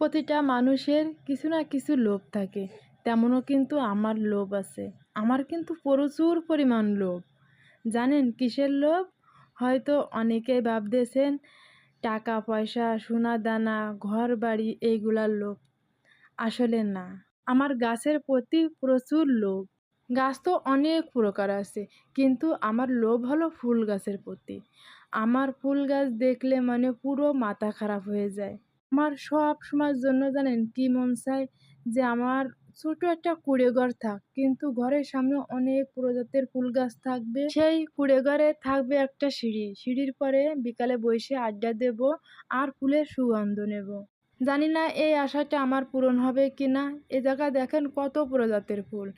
প্রতিটা মানুষের কিছু না কিছু লোভ থাকে। তেমনও কিন্তু আমার লোভ আছে। আমার কিন্তু প্রচুর পরিমাণ লোভ। জানেন, কিসের লোভ? হয়তো অনেকেই ভাবতেছেন টাকা পয়সা সোনা দানা ঘর বাড়ি এইগুলার লোভ। আসলে না। আমার গাছের প্রতি প্রচুর লোভ। গাছ তো অনেক প্রকার আছে, কিন্তু আমার লোভ হলো ফুল গাছের প্রতি। আমার ফুল গাছ দেখলে মানে পুরো মাথা খারাপ হয়ে যায়। আমার সব সময়ের জন্য জানেন কি মন চায়? যে আমার ছোট একটা কুড়ে ঘর থাক। কিন্তু ঘরের সামনে অনেক প্রজাতির ফুল গাছ থাকবে। সেই কুড়ে ঘরে থাকবে একটা সিঁড়ি। সিঁড়ির পরে বিকালে বসে আড্ডা দেব আর ফুলের সুগন্ধ নেব। জানি না এই আশাটা আমার পূরণ হবে কি না এ জায়গায় দেখেন কত প্রজাতির ফুল।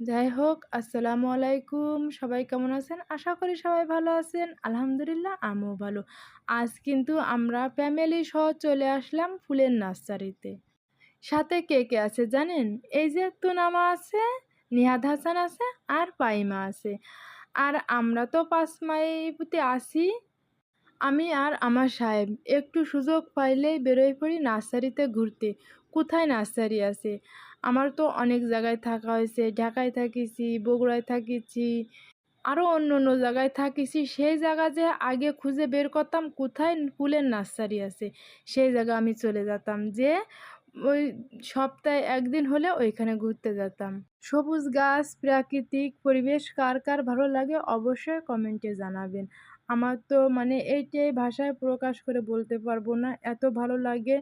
যাই হোক, আসসালামু আলাইকুম। সবাই কেমন আছেন? আশা করি সবাই ভালো আছেন। আলহামদুলিল্লাহ, আমিও ভালো। আজ কিন্তু আমরা ফ্যামিলি সহ চলে আসলাম ফুলের নার্সারিতে। সাথে কে কে আছে জানেন? এই যে তুনামা আছে, নিহাদ হাসান আছে আর পাইমা আছে। আর আমরা তো পাঁচ মাইতে আসি আমি আর আমার সাহেব একটু সুযোগ পাইলেই বেরোয় পড়ি নার্সারিতে ঘুরতে। কোথায় নার্সারি আছে? আমার তো অনেক জায়গায় থাকা হয়েছে। ঢাকায় থাকিছি, বগুড়ায় থাকিছি, আরও অন্য অন্য জায়গায় থাকিছি। সেই জায়গা যে আগে খুঁজে বের করতাম, কোথায় ফুলের নার্সারি আছে? সেই জায়গা আমি চলে যেতাম। যে ওই সপ্তাহে একদিন হলে ওইখানে ঘুরতে যেতাম। সবুজ গাছ, প্রাকৃতিক পরিবেশ, কার কার ভালো লাগে অবশ্যই কমেন্টে জানাবেন। আমার তো মানে এইটাই ভাষায় প্রকাশ করে বলতে পারব না। এত ভালো লাগে।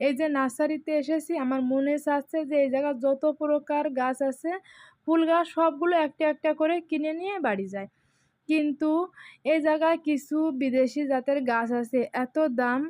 এই যে নার্সারিতে এসেছি, আমার মনে চাচ্ছে যে এই জায়গায় যত প্রকার গাছ আছে, ফুল গাছ সবগুলো একটা একটা করে কিনে নিয়ে বাড়ি যায়। কিন্তু এই জায়গায় কিছু বিদেশি জাতের গাছ আছে, এত দাম।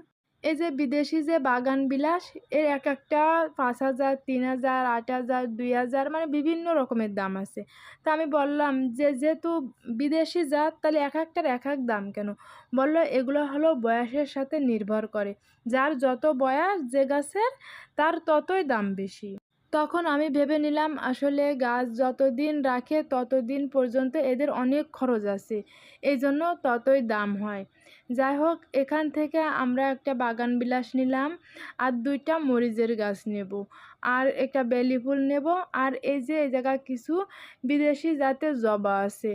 এই যে বিদেশি যে বাগান বিলাস এর এক একটা পাঁচ হাজার, তিন হাজার, আট হাজার, দুই হাজার মানে বিভিন্ন রকমের দাম আছে। তা আমি বললাম যে, যেহেতু বিদেশি জাত, তাহলে এক একটার এক এক দাম কেন? বলল, এগুলো হলো বয়সের সাথে নির্ভর করে। যার যত বয়স যে গাছের, তার ততই দাম বেশি। তখন আমি ভেবে নিলাম, আসলে গাছ যতদিন রাখে ততদিন পর্যন্ত এদের অনেক খরচ আছে। এই জন্য ততই দাম হয়। যাই হোক, এখান থেকে আমরা একটা বাগান বিলাস নিলাম আর দুইটা মরিচের গাছ নেব আর একটা বেলি ফুল নেব আর এই যে, এই জায়গায় কিছু বিদেশি জাতের জবা আছে,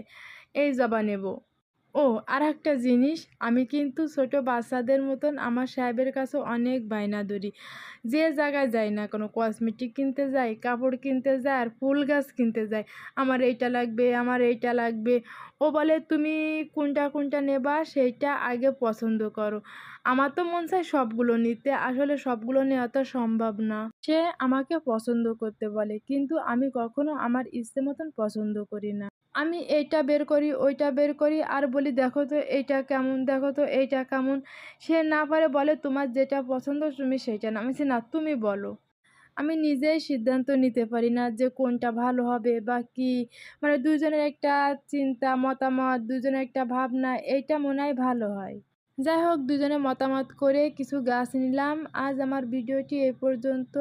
এই জবা নেব। ও আর একটা জিনিস, আমি কিন্তু ছোট বাচ্চাদের মতন আমার সাহেবের কাছে অনেক বায়না ধরি। যে জায়গায় যাই না কোনো কসমেটিক কিনতে যাই, কাপড় কিনতে যাই আর ফুল গাছ কিনতে যাই, আমার এইটা লাগবে, আমার এইটা লাগবে। ও বলে, তুমি কোনটা কোনটা নেবা সেইটা আগে পছন্দ করো। আমার তো মন চায় সবগুলো নিতে, আসলে সবগুলো নেওয়া তো সম্ভব না। সে আমাকে পছন্দ করতে বলে, কিন্তু আমি কখনো আমার ইচ্ছে মতন পছন্দ করি না। আমি এইটা বের করি, ওইটা বের করি, আর বলি, দেখো তো, এইটা কেমন, দেখো তো, এইটা কেমন। সে না পারে বলে, তোমার যেটা পছন্দ, তুমি সেইটা না আমি না, তুমি বলো। আমি নিজেই সিদ্ধান্ত নিতে পারি না যে কোনটা ভালো হবে বা কি। মানে দুজনের একটা চিন্তা, মতামত দুজনের একটা ভাবনা, এইটা মনে হয় ভালো হয়। যাই হোক দুজনে মতামত করে কিছু গাছ নিলাম। আজ আমার ভিডিওটি এই পর্যন্ত।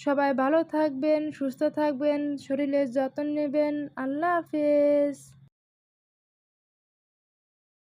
সবাই ভালো থাকবেন সুস্থ থাকবেন শরীরের যত্ন নেবেন। আল্লাহ হাফেজ।